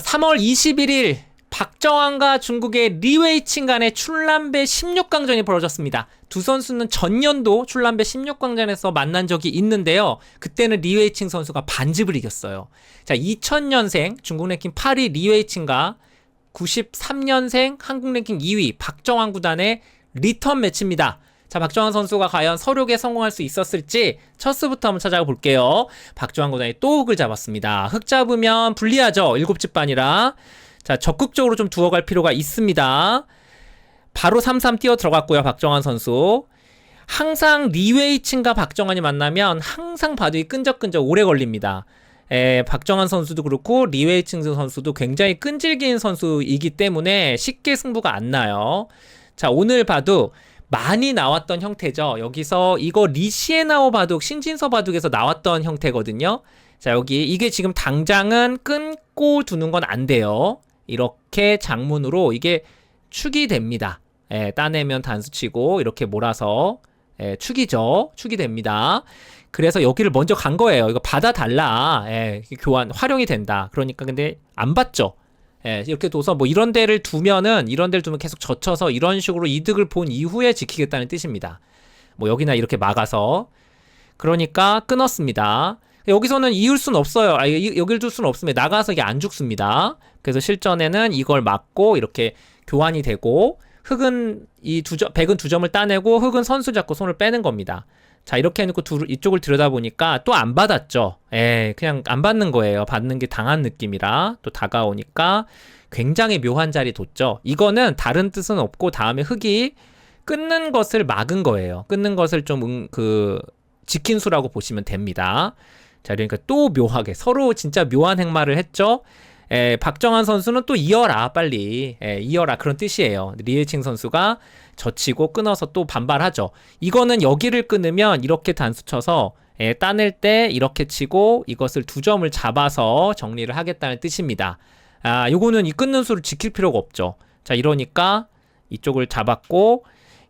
3월 21일 박정환과 중국의 리웨이칭 간의 출란배 16강전이 벌어졌습니다. 두 선수는 전년도 출란배 16강전에서 만난 적이 있는데요. 그때는 리웨이칭 선수가 반집을 이겼어요. 자, 2000년생 중국 랭킹 8위 리웨이칭과 93년생 한국 랭킹 2위 박정환 구단의 리턴 매치입니다. 자, 박정환 선수가 과연 서륙에 성공할 수 있었을지 첫 수부터 한번 찾아가 볼게요. 박정환 구단이 또 흙을 잡았습니다. 흙 잡으면 불리하죠. 일곱 집반이라. 자, 적극적으로 좀 두어갈 필요가 있습니다. 바로 3-3 뛰어 들어갔고요. 박정환 선수. 항상 리웨이친과 박정환이 만나면 항상 바둑이 끈적끈적 오래 걸립니다. 에, 박정환 선수도 그렇고 리웨이칭 선수도 굉장히 끈질긴 선수이기 때문에 쉽게 승부가 안 나요. 자, 오늘 바둑 많이 나왔던 형태죠. 여기서 이거 리시에나오 바둑, 신진서 바둑에서 나왔던 형태거든요. 자, 여기 이게 지금 당장은 끊고 두는 건 안 돼요. 이렇게 장문으로 이게 축이 됩니다. 예, 따내면 단수치고 이렇게 몰아서 예, 축이죠. 축이 됩니다. 그래서 여기를 먼저 간 거예요. 이거 받아달라. 예, 교환 활용이 된다. 그러니까 근데 안 받죠. 예, 이렇게 둬서 뭐 이런 데를 두면은 이런 데를 두면 계속 젖혀서 이런 식으로 이득을 본 이후에 지키겠다는 뜻입니다. 뭐 여기나 이렇게 막아서 그러니까 끊었습니다. 여기서는 이을 순 없어요. 아, 이- 여길 둘 수는 없습니다. 나가서 이게 안 죽습니다. 그래서 실전에는 이걸 막고 이렇게 교환이 되고 흑은 이 두 점, 백은 두 점을 따내고 흑은 선수 잡고 손을 빼는 겁니다. 자 이렇게 해놓고 둘, 이쪽을 들여다 보니까 또 안 받았죠. 에 그냥 안 받는 거예요. 받는 게 당한 느낌이라 또 다가오니까 굉장히 묘한 자리 뒀죠. 이거는 다른 뜻은 없고 다음에 흑이 끊는 것을 막은 거예요. 끊는 것을 좀그 지킨 수라고 보시면 됩니다. 자 그러니까 또 묘하게 서로 진짜 묘한 행마를 했죠. 에, 박정환 선수는 또 이어라 빨리 에, 이어라 그런 뜻이에요. 리에칭 선수가 젖히고 끊어서 또 반발하죠. 이거는 여기를 끊으면 이렇게 단수 쳐서 에, 따낼 때 이렇게 치고 이것을 두 점을 잡아서 정리를 하겠다는 뜻입니다. 아, 요거는 이 끊는 수를 지킬 필요가 없죠. 자, 이러니까 이쪽을 잡았고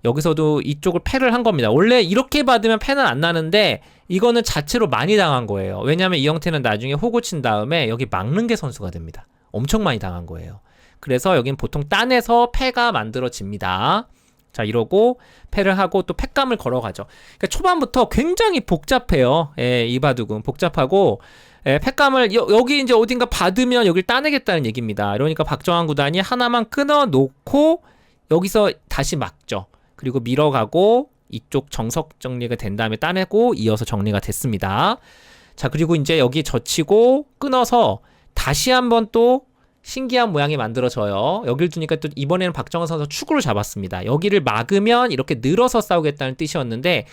여기서도 이쪽을 패를 한 겁니다. 원래 이렇게 받으면 패는 안 나는데 이거는 자체로 많이 당한 거예요. 왜냐하면 이 형태는 나중에 호구 친 다음에 여기 막는 게 선수가 됩니다. 엄청 많이 당한 거예요. 그래서 여긴 보통 딴에서 패가 만들어집니다. 자 이러고 패를 하고 또 패감을 걸어가죠. 그러니까 초반부터 굉장히 복잡해요. 예, 이 바둑은 복잡하고 예, 패감을 여, 여기 이제 어딘가 받으면 여기를 따내겠다는 얘기입니다. 그러니까 박정환 구단이 하나만 끊어 놓고 여기서 다시 막죠. 그리고 밀어가고 이쪽 정석 정리가 된 다음에 따내고 이어서 정리가 됐습니다. 자, 그리고 이제 여기 젖히고 끊어서 다시 한번 또 신기한 모양이 만들어져요. 여길 두니까 또 이번에는 박정환 선수 축구를 잡았습니다. 여기를 막으면 이렇게 늘어서 싸우겠다는 뜻이었는데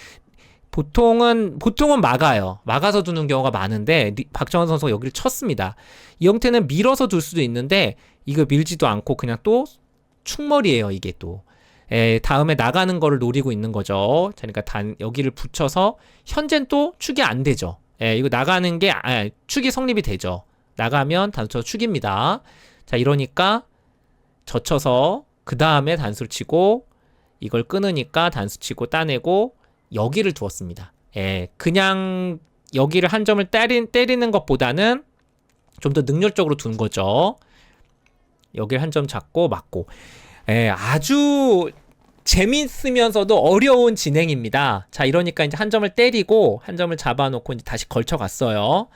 보통은 보통은 막아요. 막아서 두는 경우가 많은데 리- 박정환 선수가 여기를 쳤습니다. 이 형태는 밀어서 둘 수도 있는데 이거 밀지도 않고 그냥 또 축머리예요. 이게 또. 에, 다음에 나가는 거를 노리고 있는 거죠. 자, 그러니까 단 여기를 붙여서 현재는 또 축이 안 되죠. 에, 이거 나가는 게 아, 축이 성립이 되죠. 나가면 단수 축입니다. 자, 이러니까 젖혀서 그 다음에 단수를 치고 이걸 끊으니까 단수 치고 따내고 여기를 두었습니다. 예, 그냥 여기를 한 점을 때리, 때리는 것보다는 좀 더 능률적으로 둔 거죠. 여기를 한 점 잡고 맞고. 예, 아주 재밌으면서도 어려운 진행입니다. 자, 이러니까 이제 한 점을 때리고 한 점을 잡아놓고 이제 다시 걸쳐갔어요.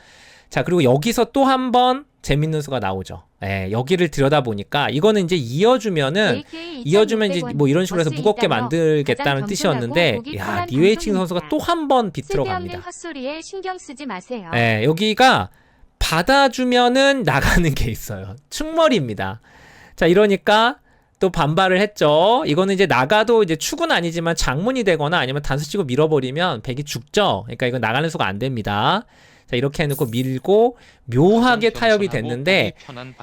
자, 그리고 여기서 또 한 번 재밌는 수가 나오죠. 예, 여기를 들여다 보니까 이거는 이제 이어주면은 이어주면 이제 뭐 이런 식으로 해서 무겁게 만들겠다는 뜻이었는데 야 리웨이칭 선수가 또 한 번 비틀어 갑니다. 헛소리에 신경 쓰지 마세요. 예, 여기가 받아주면은 나가는 게 있어요. 충머리입니다. 자 이러니까 또 반발을 했죠. 이거는 이제 나가도 이제 축은 아니지만 장문이 되거나 아니면 단수 치고 밀어버리면 백이 죽죠. 그러니까 이거 나가는 수가 안 됩니다. 자 이렇게 해놓고 밀고 묘하게 타협이 됐는데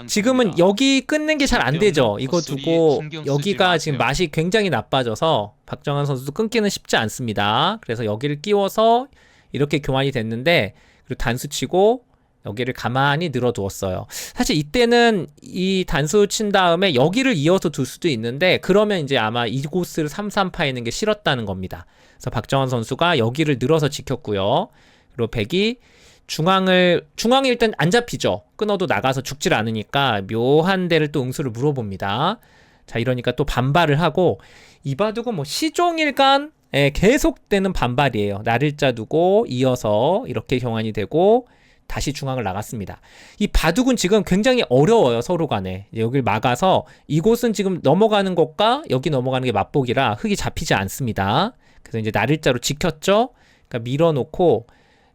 지금은 여기 끊는 게 잘 안 되죠. 이거 두고 여기가 지금 맛이 굉장히 나빠져서 박정환 선수도 끊기는 쉽지 않습니다. 그래서 여기를 끼워서 이렇게 교환이 됐는데 그리고 단수 치고 여기를 가만히 늘어두었어요. 사실 이때는 이 단수 친 다음에 여기를 이어서 둘 수도 있는데 그러면 이제 아마 이곳을 3-3 파이는 게 싫었다는 겁니다. 그래서 박정환 선수가 여기를 늘어서 지켰고요. 그리고 백이 중앙을 중앙이 일단 안 잡히죠. 끊어도 나가서 죽질 않으니까 묘한 데를 또 응수를 물어봅니다. 자 이러니까 또 반발을 하고 이바두고 뭐 시종일간 예, 계속되는 반발이에요. 나를자 두고 이어서 이렇게 경환이 되고 다시 중앙을 나갔습니다. 이 바둑은 지금 굉장히 어려워요 서로 간에 여기를 막아서 이곳은 지금 넘어가는 것과 여기 넘어가는 게 맞보기라 흙이 잡히지 않습니다. 그래서 이제 나를자로 지켰죠. 그러니까 밀어놓고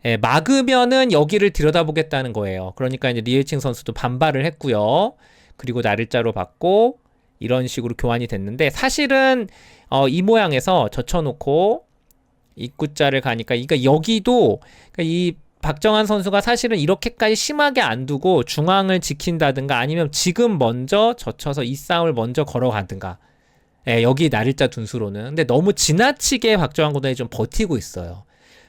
예, 막으면은 여기를 들여다보겠다는 거예요. 그러니까 이제 리에칭 선수도 반발을 했고요. 그리고 나를자로 받고 이런 식으로 교환이 됐는데 사실은 어, 이 모양에서 젖혀놓고 입구자를 가니까 그러니까 여기도 그러니까 이 박정환 선수가 사실은 이렇게까지 심하게 안 두고 중앙을 지킨다든가 아니면 지금 먼저 젖혀서 이 싸움을 먼저 걸어가든가 예, 여기 나를자 둔수로는 근데 너무 지나치게 박정환 구단이 좀 버티고 있어요.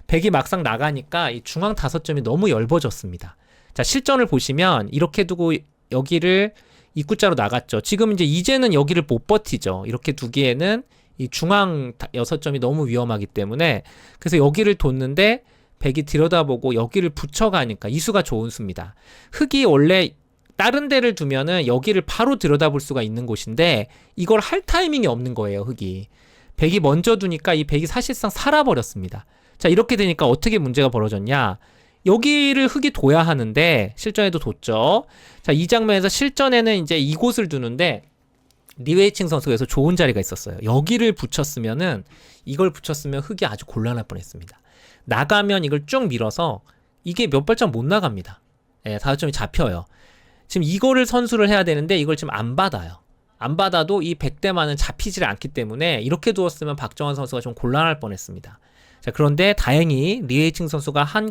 백이 막상 나가니까 이 중앙 다섯 점이 너무 넓어졌습니다. 자 실전을 보시면 이렇게 두고 여기를 입구자로 나갔죠. 지금 이제 이제는 여기를 못 버티죠. 이렇게 두기에는 이 중앙 다- 여섯 점이 너무 위험하기 때문에 그래서 여기를 뒀는데 백이 들여다보고 여기를 붙여가니까 이 수가 좋은 수입니다. 흙이 원래 다른 데를 두면은 여기를 바로 들여다볼 수가 있는 곳인데 이걸 할 타이밍이 없는 거예요, 흙이. 백이 먼저 두니까 이 백이 사실상 살아버렸습니다. 자, 이렇게 되니까 어떻게 문제가 벌어졌냐? 여기를 흙이 둬야 하는데 실전에도 뒀죠. 자, 이 장면에서 실전에는 이제 이곳을 두는데 리웨이칭 선수가 여기서 좋은 자리가 있었어요. 여기를 붙였으면은 이걸 붙였으면 흙이 아주 곤란할 뻔했습니다. 나가면 이걸 쭉 밀어서 이게 몇 발짝 못 나갑니다. 예, 다섯 점이 잡혀요. 지금 이거를 선수를 해야 되는데 이걸 지금 안 받아요. 안 받아도 이 100대만은 잡히질 않기 때문에 이렇게 두었으면 박정환 선수가 좀 곤란할 뻔했습니다. 자, 그런데 다행히 리에이칭 선수가 한,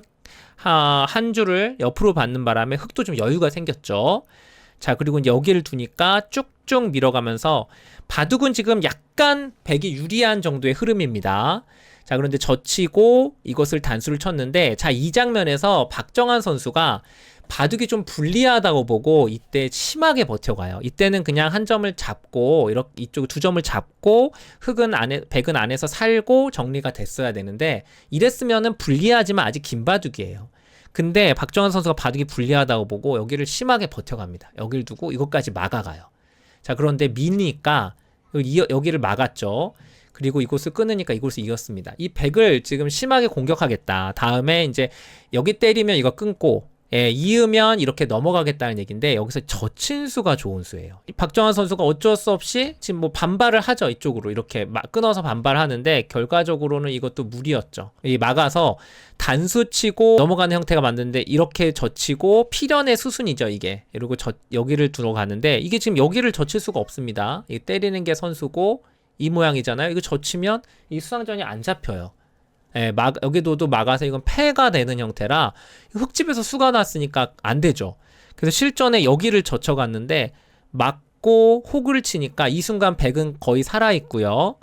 하, 한 줄을 옆으로 받는 바람에 흙도 좀 여유가 생겼죠. 자, 그리고 여기를 두니까 쭉쭉 밀어가면서 바둑은 지금 약간 백이 유리한 정도의 흐름입니다. 자, 그런데 젖히고 이것을 단수를 쳤는데 자, 이 장면에서 박정환 선수가 바둑이 좀 불리하다고 보고 이때 심하게 버텨가요. 이때는 그냥 한 점을 잡고 이렇게 이쪽 두 점을 잡고 흑은 안에 백은 안에서 살고 정리가 됐어야 되는데 이랬으면은 불리하지만 아직 긴 바둑이에요. 근데 박정환 선수가 바둑이 불리하다고 보고 여기를 심하게 버텨갑니다. 여기를 두고 이것까지 막아가요. 자 그런데 미니까 여기- 여기를 막았죠. 그리고 이곳을 끊으니까 이곳을 이겼습니다. 이 백을 지금 심하게 공격하겠다. 다음에 이제 여기 때리면 이거 끊고 예, 이으면 이렇게 넘어가겠다는 얘기인데 여기서 젖힌 수가 좋은 수예요. 이 박정환 선수가 어쩔 수 없이 지금 뭐 반발을 하죠 이쪽으로 이렇게 막 끊어서 반발하는데 결과적으로는 이것도 무리였죠. 이 막아서 단수 치고 넘어가는 형태가 맞는데 이렇게 젖히고 필연의 수순이죠 이게. 그리고 저, 여기를 들어가는데 이게 지금 여기를 젖힐 수가 없습니다. 이 때리는 게 선수고 이 모양이잖아요. 이거 젖히면 이 수상전이 안 잡혀요. 예, 막, 여기도 또 막아서 이건 패가 되는 형태라 흙집에서 수가 났으니까 안 되죠. 그래서 실전에 여기를 젖혀갔는데 맞고 호구를 치니까 이 순간 백은 거의 살아있고요.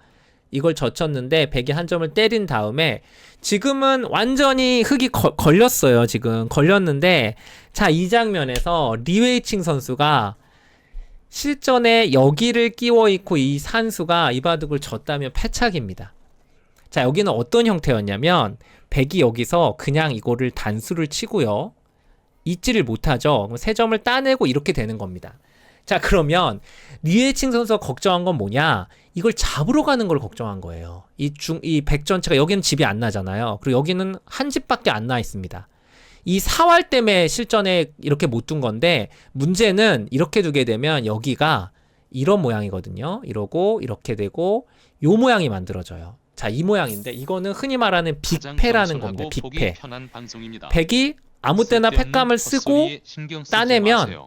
이걸 젖혔는데 백이 한 점을 때린 다음에 지금은 완전히 흙이 거- 걸렸어요. 지금 걸렸는데 자 이 장면에서 리웨이칭 선수가 실전에 여기를 끼워 있고 이 산수가 이 바둑을 졌다면 패착입니다. 자, 여기는 어떤 형태였냐면 백이 여기서 그냥 이거를 단수를 치고요. 잊지를 못하죠. 세 점을 따내고 이렇게 되는 겁니다. 자, 그러면 리에칭 선수가 걱정한 건 뭐냐? 이걸 잡으러 가는 걸 걱정한 거예요. 이 중, 이백 전체가 여기는 집이 안 나잖아요. 그리고 여기는 한 집밖에 안 나 있습니다. 이 사활 때문에 실전에 이렇게 못 둔 건데 문제는 이렇게 두게 되면 여기가 이런 모양이거든요. 이러고 이렇게 되고 요 모양이 만들어져요. 자, 이 모양인데 이거는 흔히 말하는 빅패라는 겁니다. 빅패. 백이 아무 때나 팩감을 쓰고 따내면 마세요.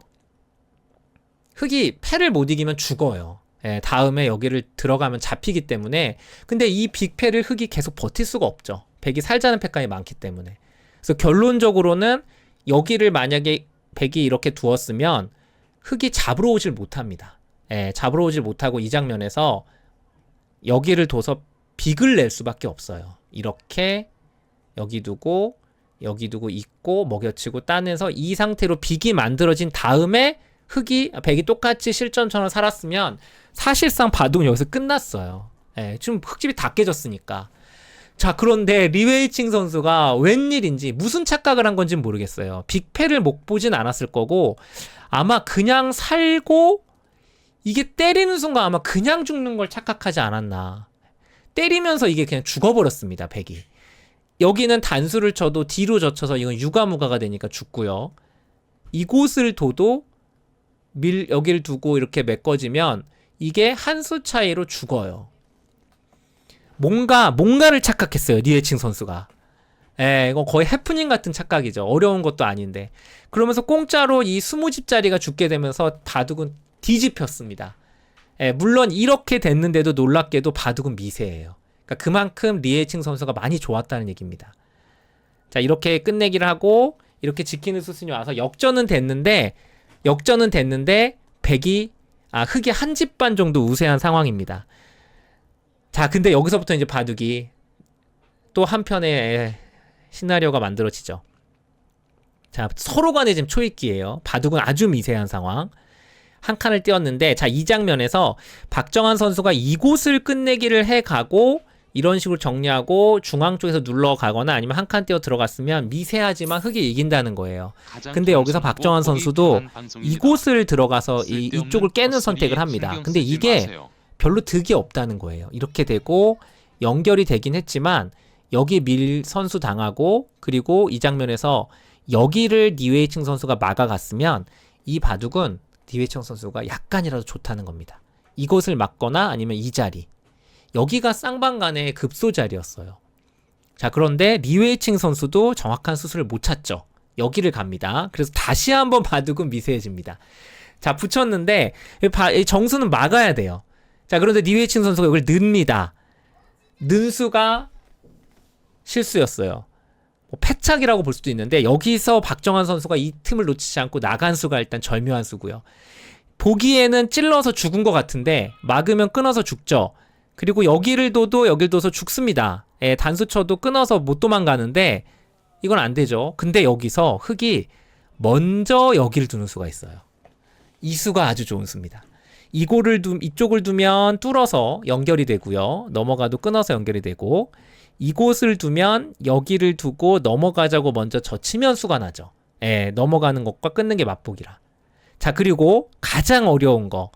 흙이 패를 못 이기면 죽어요. 예, 다음에 여기를 들어가면 잡히기 때문에 근데 이 빅패를 흙이 계속 버틸 수가 없죠. 백이 살자는 패감이 많기 때문에. 그래서 결론적으로는 여기를 만약에 백이 이렇게 두었으면 흙이 잡으러 오질 못합니다. 예, 잡으러 오질 못하고 이 장면에서 여기를 둬서 빅을 낼 수밖에 없어요. 이렇게 여기 두고 여기 두고 있고 먹여치고 따내서 이 상태로 빅이 만들어진 다음에 흙이 백이 똑같이 실전처럼 살았으면 사실상 바둑은 여기서 끝났어요. 예, 지금 흙집이 다 깨졌으니까. 자, 그런데 리웨이칭 선수가 웬일인지 무슨 착각을 한 건지 모르겠어요. 빅패를 못 보진 않았을 거고 아마 그냥 살고 이게 때리는 순간 아마 그냥 죽는 걸 착각하지 않았나. 때리면서 이게 그냥 죽어버렸습니다, 백이. 여기는 단수를 쳐도 뒤로 젖혀서 이건 유가무가가 되니까 죽고요. 이곳을 둬도 밀 여기를 두고 이렇게 메꿔지면 이게 한 수 차이로 죽어요. 뭔가 뭔가를 착각했어요 리에칭 선수가. 예, 이거 거의 해프닝 같은 착각이죠. 어려운 것도 아닌데. 그러면서 공짜로 이 20집짜리가 죽게 되면서 바둑은 뒤집혔습니다. 예, 물론 이렇게 됐는데도 놀랍게도 바둑은 미세해요. 그러니까 그만큼 리에칭 선수가 많이 좋았다는 얘기입니다. 자, 이렇게 끝내기를 하고 이렇게 지키는 수순이 와서 역전은 됐는데 역전은 됐는데 백이 아 흑이 한 집 반 정도 우세한 상황입니다. 자, 근데 여기서부터 이제 바둑이 또 한편의 시나리오가 만들어지죠. 자, 서로 간에 지금 초익기예요. 바둑은 아주 미세한 상황. 한 칸을 띄었는데 자, 이 장면에서 박정환 선수가 이곳을 끝내기를 해 가고 이런 식으로 정리하고 중앙 쪽에서 눌러 가거나 아니면 한 칸 띄어 들어갔으면 미세하지만 흑이 이긴다는 거예요. 근데 여기서 박정환 선수도 이곳을 들어가서 이, 이쪽을 깨는 선택을 합니다. 근데 이게 별로 득이 없다는 거예요. 이렇게 되고 연결이 되긴 했지만 여기 밀 선수 당하고 그리고 이 장면에서 여기를 니웨이칭 선수가 막아갔으면 이 바둑은 니웨이칭 선수가 약간이라도 좋다는 겁니다. 이곳을 막거나 아니면 이 자리 여기가 쌍방간의 급소 자리였어요. 자 그런데 리웨이칭 선수도 정확한 수술을 못 찾죠. 여기를 갑니다. 그래서 다시 한번 바둑은 미세해집니다. 자 붙였는데 정수는 막아야 돼요. 자 그런데 니웨이칭 선수가 이걸 넣습니다. 는 수가 실수였어요. 뭐 패착이라고 볼 수도 있는데 여기서 박정환 선수가 이 틈을 놓치지 않고 나간 수가 일단 절묘한 수고요. 보기에는 찔러서 죽은 것 같은데 막으면 끊어서 죽죠. 그리고 여기를 둬도 여기를 둬서 죽습니다. 예, 단수 쳐도 끊어서 못 도망가는데 이건 안 되죠. 근데 여기서 흑이 먼저 여기를 두는 수가 있어요. 이 수가 아주 좋은 수입니다. 이고를 두, 이쪽을 두면 뚫어서 연결이 되고요. 넘어가도 끊어서 연결이 되고 이곳을 두면 여기를 두고 넘어가자고 먼저 젖히면 수가 나죠. 예, 넘어가는 것과 끊는 게 맛보기라. 자, 그리고 가장 어려운 거.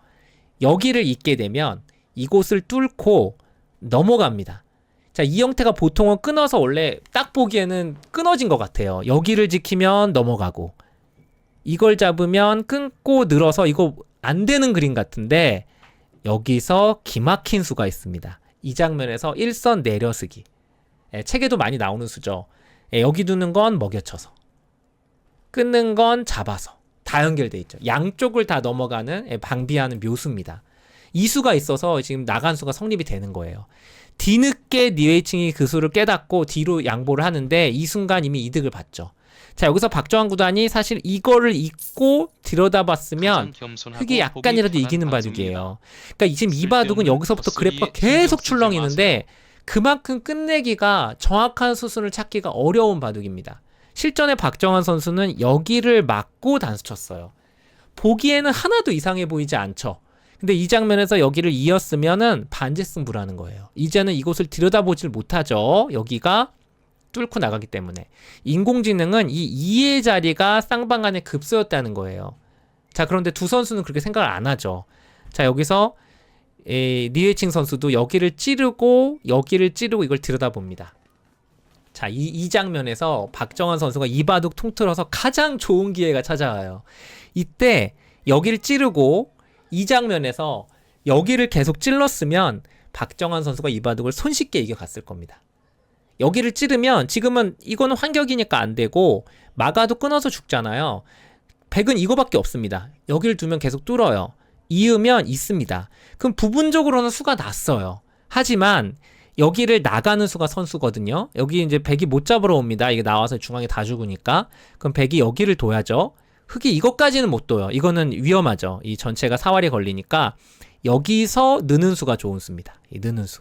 여기를 잇게 되면 이곳을 뚫고 넘어갑니다. 자, 이 형태가 보통은 끊어서 원래 딱 보기에는 끊어진 것 같아요. 여기를 지키면 넘어가고, 이걸 잡으면 끊고 늘어서 이거 안 되는 그림 같은데, 여기서 기막힌 수가 있습니다. 이 장면에서 일선 내려쓰기. 예, 책에도 많이 나오는 수죠. 예, 여기 두는 건 먹여쳐서. 끊는 건 잡아서. 다 연결돼 있죠. 양쪽을 다 넘어가는 예, 방비하는 묘수입니다. 이 수가 있어서 지금 나간 수가 성립이 되는 거예요. 뒤늦게 니웨이칭이 그 수를 깨닫고 뒤로 양보를 하는데 이 순간 이미 이득을 봤죠. 자 여기서 박정환 구단이 사실 이거를 잊고 들여다봤으면 흑이 약간이라도 이기는 바둑이에요. 그러니까 지금 이 바둑은 여기서부터 그래프가 계속 출렁이는데 그만큼 끝내기가 정확한 수순을 찾기가 어려운 바둑입니다. 실전에 박정환 선수는 여기를 막고 단수 쳤어요. 보기에는 하나도 이상해 보이지 않죠. 근데 이 장면에서 여기를 이었으면은 반제승부라는 거예요. 이제는 이곳을 들여다보질 못하죠. 여기가 뚫고 나가기 때문에 인공지능은 이 2의 자리가 쌍방간의 급소였다는 거예요. 자 그런데 두 선수는 그렇게 생각을 안 하죠. 자 여기서 에, 니에칭 선수도 여기를 찌르고 여기를 찌르고 이걸 들여다봅니다. 자, 이, 이 장면에서 박정환 선수가 이 바둑 통틀어서 가장 좋은 기회가 찾아와요. 이때 여기를 찌르고 이 장면에서 여기를 계속 찔렀으면 박정환 선수가 이 바둑을 손쉽게 이겨갔을 겁니다. 여기를 찌르면 지금은 이거는 환격이니까 안 되고 막아도 끊어서 죽잖아요. 백은 이거밖에 없습니다. 여기를 두면 계속 뚫어요. 이으면 있습니다. 그럼 부분적으로는 수가 났어요. 하지만 여기를 나가는 수가 선수거든요. 여기 이제 백이 못 잡으러 옵니다. 이게 나와서 중앙에 다 죽으니까. 그럼 백이 여기를 둬야죠. 흑이 이것까지는 못 둬요. 이거는 위험하죠. 이 전체가 사활이 걸리니까 여기서 느는 수가 좋은 수입니다. 이 느는 수.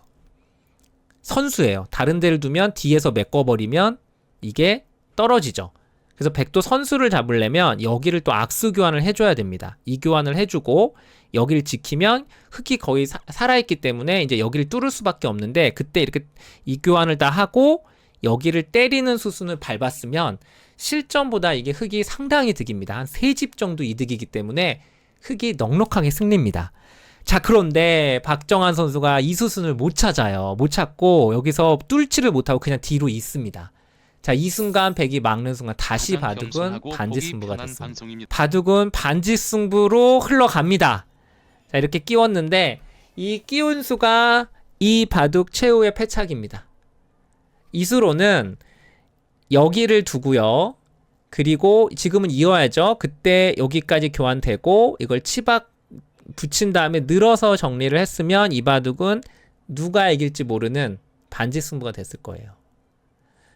선수예요. 다른 데를 두면 뒤에서 메꿔버리면 이게 떨어지죠. 그래서 백도 선수를 잡으려면 여기를 또 악수 교환을 해줘야 됩니다. 이 교환을 해주고 여기를 지키면 흙이 거의 사- 살아있기 때문에 이제 여기를 뚫을 수밖에 없는데 그때 이렇게 이 교환을 다 하고 여기를 때리는 수순을 밟았으면 실전보다 이게 흙이 상당히 득입니다. 한 세 집 정도 이득이기 때문에 흙이 넉넉하게 승리입니다. 자, 그런데 박정환 선수가 이 수순을 못 찾아요. 못 찾고 여기서 뚫지를 못하고 그냥 뒤로 있습니다. 자, 이 순간 백이 막는 순간 다시 바둑은 반지 승부가 됐습니다. 방송입니다. 바둑은 반지 승부로 흘러갑니다. 자, 이렇게 끼웠는데 이 끼운 수가 이 바둑 최후의 패착입니다. 이수로는 여기를 두고요. 그리고 지금은 이어야죠. 그때 여기까지 교환되고 이걸 치박 붙인 다음에 늘어서 정리를 했으면 이 바둑은 누가 이길지 모르는 반지 승부가 됐을 거예요.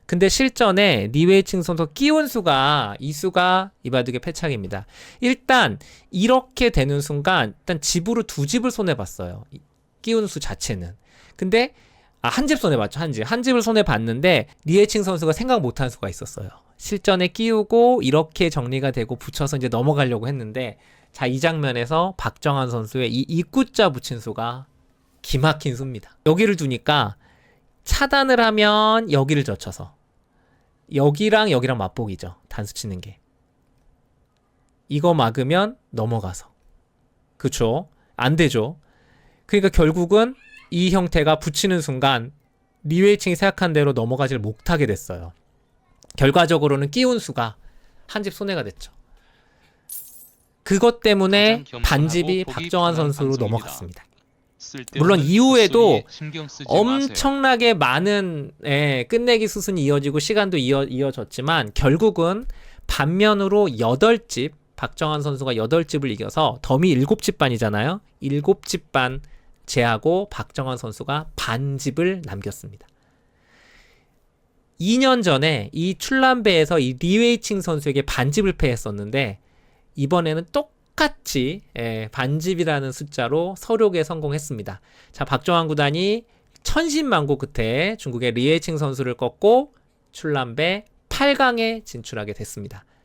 근데 실전에 리웨이칭 선수 끼운 수가 이 수가 이 바둑의 패착입니다. 일단 이렇게 되는 순간 일단 집으로 두 집을 손해 봤어요. 이 끼운 수 자체는. 근데 아, 한 집 손해 봤죠. 한 집. 한 집을 손해 봤는데 리에칭 선수가 생각 못한 수가 있었어요. 실전에 끼우고 이렇게 정리가 되고 붙여서 이제 넘어가려고 했는데 자, 이 장면에서 박정환 선수의 이 입구자 붙인 수가 기막힌 수입니다. 여기를 두니까 차단을 하면 여기를 젖혀서 여기랑 여기랑 맞보기죠. 단수 치는 게. 이거 막으면 넘어가서. 그쵸? 안 되죠. 그러니까 결국은 이 형태가 붙이는 순간 리웨이칭이 생각한 대로 넘어가지를 못하게 됐어요. 결과적으로는 끼운 수가 한 집 손해가 됐죠. 그것 때문에 반집이 박정환 선수로. 넘어갔습니다. 물론 이후에도 쓰지 마세요. 엄청나게 많은 예, 끝내기 수순이 이어지고 시간도 이어, 이어졌지만 결국은 반면으로 8집 박정환 선수가 8집을 이겨서 덤이 7집 반이잖아요. 7집 반 제하고 박정환 선수가 반집을 남겼습니다. 2년 전에 이 출란배에서 이 리웨이칭 선수에게 반집을 패했었는데 이번에는 똑같이 예, 반집이라는 숫자로 서력에 성공했습니다. 자, 박정환 구단이 천신만고 끝에 중국의 리에칭 선수를 꺾고 출란배 8강에 진출하게 됐습니다.